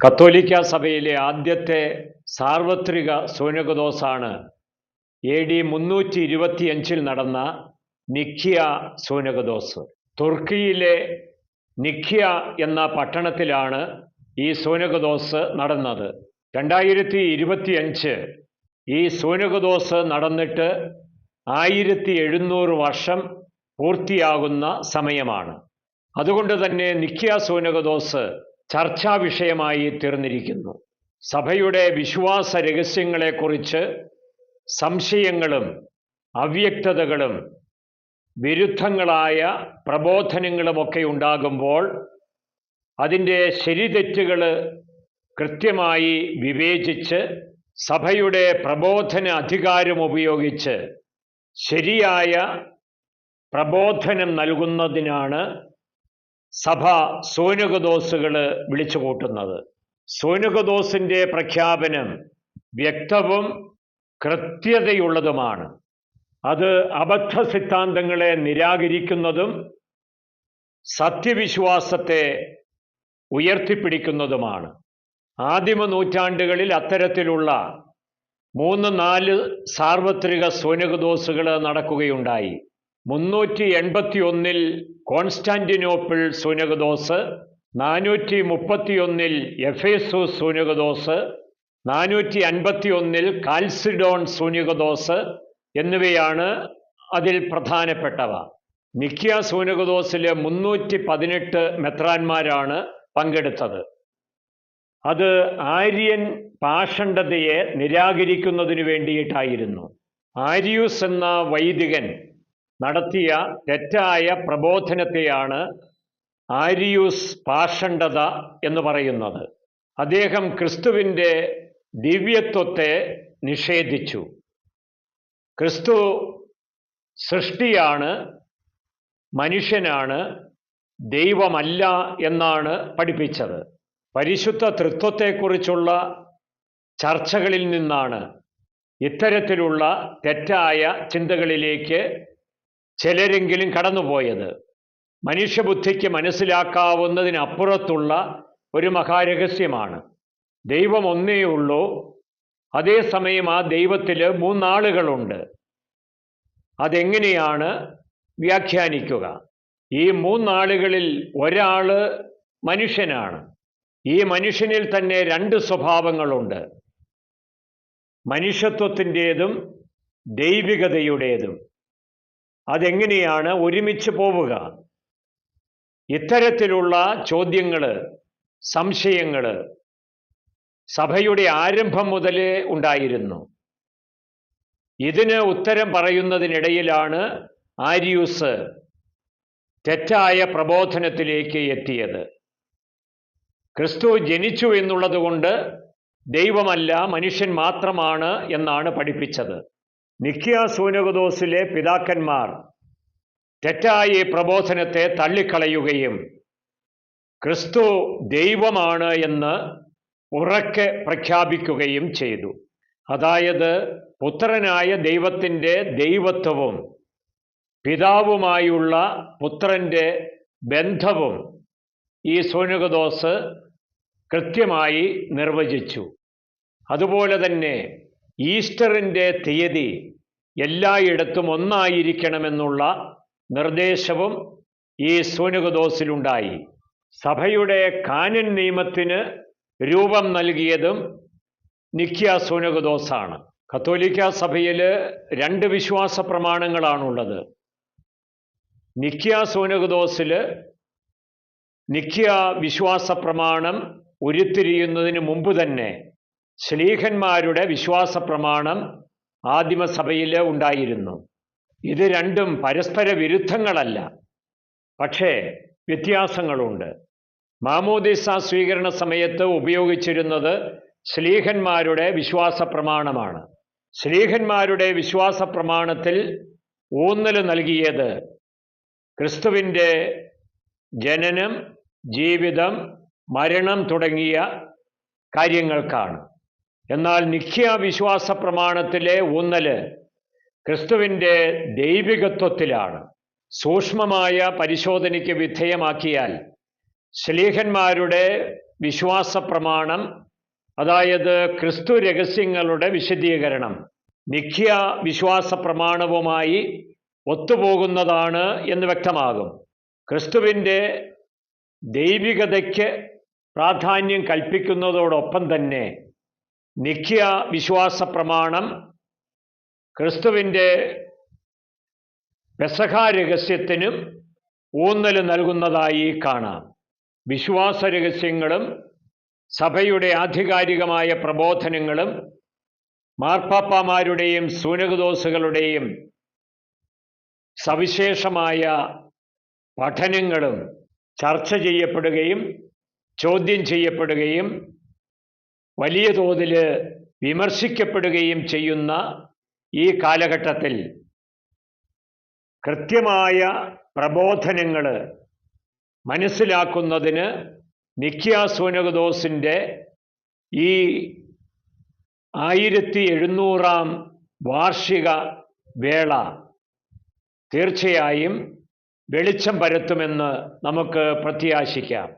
കത്തോലിക്ക സഭയിലെ ആദ്യത്തെ സാർവത്രിക സൂനകദോസാണ്. എ ഡി മുന്നൂറ്റി ഇരുപത്തിയഞ്ചിൽ നടന്ന നിഖ്യ സൂനകദോസ്. തുർക്കിയിലെ നിഖ്യ എന്ന പട്ടണത്തിലാണ് ഈ സൂനകദോസ് നടന്നത്. രണ്ടായിരത്തി ഇരുപത്തിയഞ്ച് ഈ സൂനകദോസ് നടന്നിട്ട് ആയിരത്തി എഴുന്നൂറ് വർഷം പൂർത്തിയാകുന്ന സമയമാണ്. അതുകൊണ്ട് തന്നെ നിഖ്യ സൂനകദോസ് ചർച്ചാ വിഷയമായി തീർന്നിരിക്കുന്നു. സഭയുടെ വിശ്വാസ രഹസ്യങ്ങളെക്കുറിച്ച് സംശയങ്ങളും അവ്യക്തതകളും വിരുദ്ധങ്ങളായ പ്രബോധനങ്ങളുമൊക്കെ ഉണ്ടാകുമ്പോൾ അതിന്റെ ശരിതെറ്റുകൾ കൃത്യമായി വിവേചിച്ച് സഭയുടെ പ്രബോധന അധികാരം ഉപയോഗിച്ച് ശരിയായ പ്രബോധനം നൽകുന്നതിനാണ് സഭ സോനുകദോസുകൾ വിളിച്ചു കൂട്ടുന്നത് സോനുകദോസിന്റെ പ്രഖ്യാപനം വ്യക്തവും കൃത്യതയുള്ളതുമാണ്. അത് അബദ്ധ സിദ്ധാന്തങ്ങളെ നിരാകരിക്കുന്നതും സത്യവിശ്വാസത്തെ ഉയർത്തിപ്പിടിക്കുന്നതുമാണ്. ആദിമ നൂറ്റാണ്ടുകളിൽ അത്തരത്തിലുള്ള മൂന്ന് നാല് സാർവത്രിക സോനുകദോസുകൾ നടക്കുകയുണ്ടായി. മുന്നൂറ്റി എൺപത്തി ഒന്നിൽ കോൺസ്റ്റാന്റിനോപ്പിൾ സൂനകദോസ് നാനൂറ്റി മുപ്പത്തിയൊന്നിൽ എഫേസു സൂനകദോസ് നാനൂറ്റി അൻപത്തി ഒന്നിൽ കാൽസിഡോൺ സൂനികദോസ് എന്നിവയാണ് അതിൽ പ്രധാനപ്പെട്ടവ. നിക്യ സൂനകദോസിലെ മുന്നൂറ്റി പതിനെട്ട് മെത്രാന്മാരാണ് പങ്കെടുത്തത്. അത് ആര്യൻ പാഷണ്ഡതയെ നിരാകരിക്കുന്നതിന് വേണ്ടിയിട്ടായിരുന്നു. ആര്യൂസ് എന്ന വൈദികൻ നടത്തിയ തെറ്റായ പ്രബോധനത്തെയാണ് ആരിയൂസ് പാഷണ്ഡത എന്ന് പറയുന്നത്. അദ്ദേഹം ക്രിസ്തുവിന്റെ ദിവ്യത്വത്തെ നിഷേധിച്ചു. ക്രിസ്തു സൃഷ്ടിയാണ് മനുഷ്യനാണ് ദൈവമല്ല എന്നാണ് പഠിപ്പിച്ചത്. പരിശുദ്ധ തൃത്വത്തെക്കുറിച്ചുള്ള ചർച്ചകളിൽ നിന്നാണ് ഇത്തരത്തിലുള്ള തെറ്റായ ചിന്തകളിലേക്ക് ചിലരെങ്കിലും കടന്നുപോയത്. മനുഷ്യബുദ്ധിക്ക് മനസ്സിലാക്കാവുന്നതിനപ്പുറത്തുള്ള ഒരു മഹാരഹസ്യമാണ്. ദൈവം ഒന്നേ ഉള്ളൂ. അതേസമയം ആ ദൈവത്തിൽ മൂന്നാളുകളുണ്ട്. അതെങ്ങനെയാണ് വ്യാഖ്യാനിക്കുക? ഈ മൂന്നാളുകളിൽ ഒരാൾ മനുഷ്യനാണ്. ഈ മനുഷ്യനിൽ തന്നെ രണ്ട് സ്വഭാവങ്ങളുണ്ട്. മനുഷ്യത്വത്തിന്റെതും ദൈവികതയുടേതും. അതെങ്ങനെയാണ് ഒരുമിച്ച് പോവുക? ഇത്തരത്തിലുള്ള ചോദ്യങ്ങൾ സംശയങ്ങൾ സഭയുടെ ആരംഭം മുതലേ ഉണ്ടായിരുന്നു. ഇതിന് ഉത്തരം പറയുന്നതിനിടയിലാണ് ആര്യൂസ് തെറ്റായ പ്രബോധനത്തിലേക്ക് എത്തിയത്. ക്രിസ്തു ജനിച്ചു എന്നുള്ളതുകൊണ്ട് ദൈവമല്ല മനുഷ്യൻ മാത്രമാണ് എന്നാണ് പഠിപ്പിച്ചത്. നിക്കിയ സൂനകദോസിലെ പിതാക്കന്മാർ തെറ്റായ പ്രബോധനത്തെ തള്ളിക്കളയുകയും ക്രിസ്തു ദൈവമാണ് എന്ന് ഉറക്കെ പ്രഖ്യാപിക്കുകയും ചെയ്തു. അതായത് പുത്രനായ ദൈവത്തിന്റെ ദൈവത്വവും പിതാവുമായുള്ള പുത്രന്റെ ബന്ധവും ഈ സോനുകദോസ് കൃത്യമായി നിർവചിച്ചു. അതുപോലെ തന്നെ ഈസ്റ്ററിന്റെ തീയതി എല്ലായിടത്തും ഒന്നായിരിക്കണമെന്നുള്ള നിർദ്ദേശവും ഈ സൂനുകദോസിലുണ്ടായി. സഭയുടെ കാനൻ നിയമത്തിന് രൂപം നൽകിയതും നിക്യ സൂനകദോസാണ്. കത്തോലിക്ക സഭയിൽ രണ്ട് വിശ്വാസ പ്രമാണങ്ങളാണുള്ളത്. നിക്യ സൂനകദോസിൽ നിക്യ വിശ്വാസ പ്രമാണം ഉരുത്തിരിയുന്നതിന് മുമ്പ് തന്നെ ശ്ലീഹന്മാരുടെ വിശ്വാസ പ്രമാണം ആദിമസഭയിൽ ഉണ്ടായിരുന്നു. ഇത് രണ്ടും പരസ്പര വിരുദ്ധങ്ങളല്ല. പക്ഷേ വ്യത്യാസങ്ങളുണ്ട്. മാമോദിസ സ്വീകരണ സമയത്ത് ഉപയോഗിച്ചിരുന്നത് ശ്ലീഹന്മാരുടെ വിശ്വാസ പ്രമാണമാണ് ശ്ലീഹന്മാരുടെ വിശ്വാസ പ്രമാണത്തിൽ ഊന്നൽ നൽകിയത് ക്രിസ്തുവിന്റെ ജനനം ജീവിതം മരണം തുടങ്ങിയ കാര്യങ്ങൾക്കാണ്. എന്നാൽ നിശ്ചയവിശ്വാസ പ്രമാണത്തിലെ ഊന്നൽ ക്രിസ്തുവിന്റെ ദൈവികത്വത്തിലാണ്. സൂക്ഷ്മമായ പരിശോധനയ്ക്ക് വിധേയമാക്കിയാൽ ശ്ലീഹന്മാരുടെ വിശ്വാസ പ്രമാണം അതായത് ക്രിസ്തു രഹസ്യങ്ങളുടെ വിശദീകരണം നിഖ്യ വിശ്വാസ പ്രമാണവുമായി ഒത്തുപോകുന്നതാണ് എന്ന് വ്യക്തമാകും. ക്രിസ്തുവിന്റെ ദൈവികതയ്ക്ക് പ്രാധാന്യം കൽപ്പിക്കുന്നതോടൊപ്പം തന്നെ നിഖ്യ വിശ്വാസ പ്രമാണം ക്രിസ്തുവിന്റെ രഹസ്യത്തിനും ഊന്നൽ നൽകുന്നതായി കാണാം. വിശ്വാസ രഹസ്യങ്ങളും സഭയുടെ ആധികാരികമായ പ്രബോധനങ്ങളും മാർപ്പാപ്പമാരുടെയും സൂനകദോസുകളുടെയും സവിശേഷമായ പഠനങ്ങളും ചർച്ച ചെയ്യപ്പെടുകയും ചോദ്യം ചെയ്യപ്പെടുകയും വലിയ തോതിൽ വിമർശിക്കപ്പെടുകയും ചെയ്യുന്ന ഈ കാലഘട്ടത്തിൽ കൃത്യമായ പ്രബോധനങ്ങൾ മനസ്സിലാക്കുന്നതിന് നിക്യാസൂനകദോസിന്റെ ഈ ആയിരത്തി എഴുന്നൂറാം വാർഷിക വേള തീർച്ചയായും വെളിച്ചം പരത്തുമെന്ന് നമുക്ക് പ്രത്യാശിക്കാം.